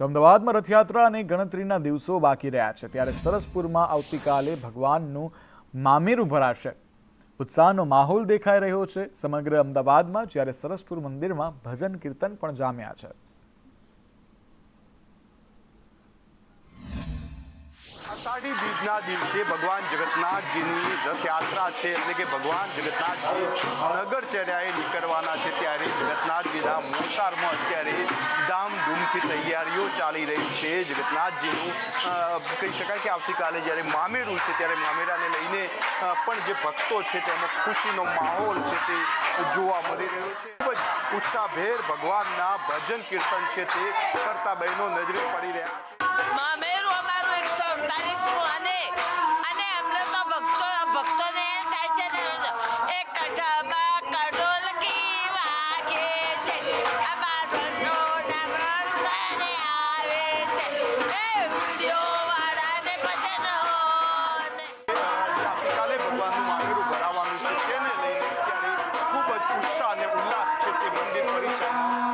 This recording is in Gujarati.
તો અમદાવાદમાં રથયાત્રા અને ગણતરીના દિવસો બાકી રહ્યા છે. ત્યારે સરસપુરમાં આવતીકાલે ભગવાનનું મામેરું ભરાશે. ઉત્સાહનો માહોલ દેખાઈ રહ્યો છે. સમગ્ર અમદાવાદમાં જ્યારે સરસપુર મંદિરમાં ભજન કીર્તન પણ જામ્યા છે. અષાઢી બીજના દિવસે ભગવાન જગન્નાથજીની રથયાત્રા છે એટલે કે ભગવાન જગન્નાથજી નગરચર્યાએ નીકળવાના છે ત્યારે જગન્નાથજીના મોસારમાં અત્યારે ધામધૂમથી તૈયારીઓ ચાલી રહી છે. જગન્નાથજીનું કહી શકાય કે આવતીકાલે જ્યારે મામેરું છે ત્યારે મામેરાને લઈને પણ જે ભક્તો છે તેમાં ખુશીનો માહોલ છે તે જોવા મળી રહ્યો છે. ખૂબ જ ઉત્સાહભેર ભગવાનના ભજન કીર્તન છે તે કરતા બહેનો નજરે પડી રહ્યા છે. Revolution.